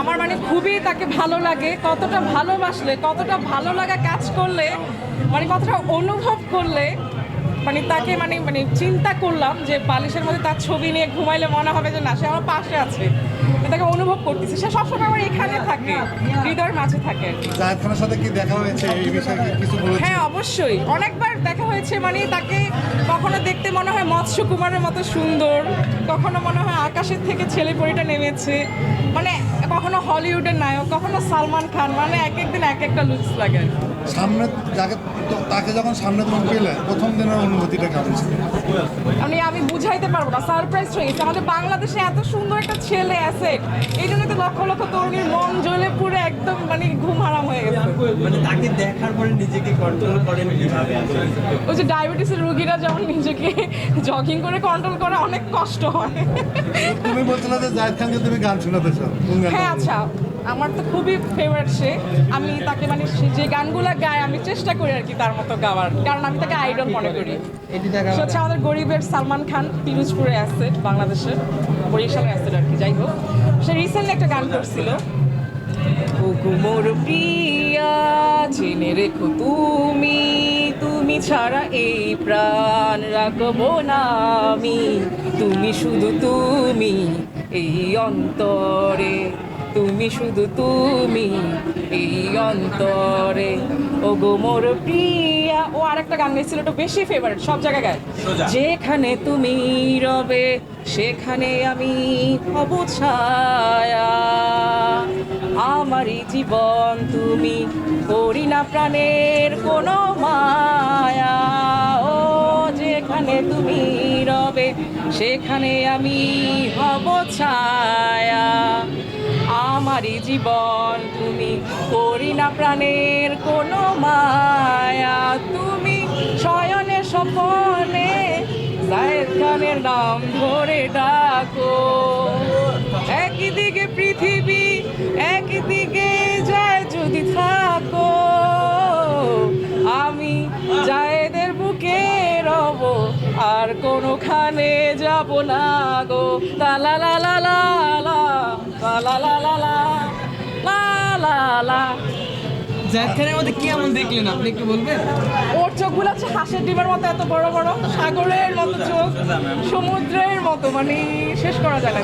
আমার মানে খুবই তাকে ভালো লাগে, কতটা ভালোবাসলে, কতটা ভালো লাগা কাজ করলে মানে কতটা অনুভব করলে মানে তাকে মানে মানে চিন্তা করলাম যে বালিশের মধ্যে তার ছবি নিয়ে ঘুমাইলে মনে হবে যে না, সে আমার পাশে আছে। তাকে অনুভব করতেছি। সে সবসময় আমার এখানে থাকে হৃদয়ের মাঝে থাকে জাহেদ খানের সাথে কি দেখা হয়েছে? এই বিষয়ে কিছু বলেছে? হ্যাঁ অবশ্যই। অনেকবার দেখা হয়েছে মানে তাকে কখনো দেখতে মনে হয় মৎস্য কুমারের মতো সুন্দর কখনো মনে হয় আকাশের থেকে ছেলে পরিটা নেমেছে মানে কখনো হলিউডের নায়ক কখনো সালমান খান মানে এক একদিন এক একটা লুকস লাগে সামনে যাকে তাকে যখন সামনে তুমি পেলে প্রথম দিনের অনুভূতিটা কেমন ছিল? মানে আমি বুঝাইতে পারব না সারপ্রাইজ হয়ে গেছে। আমাদের বাংলাদেশে এত সুন্দর একটা ছেলে আছে। এই জন্য তো লক্ষ লক্ষ তরুণীর মন জ্বলে পুরো একদম মানে ঘুম হারাম হয়ে গেছে। মানে তাকে দেখার পরে নিজেকে কন্ট্রোল করেন কীভাবে আসলে? ওই যে ডায়াবেটিসের রোগীরা যেমন নিজেকে জগিং করে কন্ট্রোল করা অনেক কষ্ট হয়। তুমি বলছিলে যে জাহেদ খানকে তুমি গান শোনাতে চাও। হ্যাঁ আচ্ছা। আমার তো খুবই ফেভারিট সে। আমি তাকে মানে যে গানগুলো গায় আমি চেষ্টা করি আর কি তার মতো গাওয়ার। কারণ আমি তাকে আইডল মনে করি। সে হচ্ছে আমাদের গরিবের সালমান খান পিরোজপুরে অ্যাসেট বাংলাদেশে বরিশালের অ্যাসেট আর কি যাই হোক। সে রিসেন্টলি একটা গান করছিল। ও প্রিয়া জেনে রেখো তুমি তুমি ছাড়া এই প্রাণ রাখব না আমি। তুমি শুধু তুমি এই অন্তরে। তুমি শুধু তুমি এই অন্তরে। ও গো মোর প্রিয়া। ও আরেকটা গান গেছিল ওটা বেশি ফেভারিট সব জায়গায় গায়। যেখানে তুমি রবে সেখানে আমি হব ছায়া। আমারই জীবন তুমি করি না প্রাণের কোনো মায়া। ও যেখানে তুমি রবে সেখানে আমি হব ছায়া। জীবন তুমি করি না প্রাণের কোনো মায়া। তুমি শয়নে সপনে সাহেদ খানের নাম ধরে ডাকো। একদিকে পৃথিবী একদিকে যায় যদি থাকো। আমি জায়েদের বুকে রব, আর কোনোখানে যাব না গো। লা লা লা লা লা লা লা লা জাহেদ খানের মধ্যে কি এমন দেখলেন আপনি? একটু বলবেন? ওর চোখগুলো হচ্ছে হাঁসের ডিমের মতো এত বড় বড় সাগরের মতো চোখ সমুদ্রের মতো মানে শেষ করা যায় না।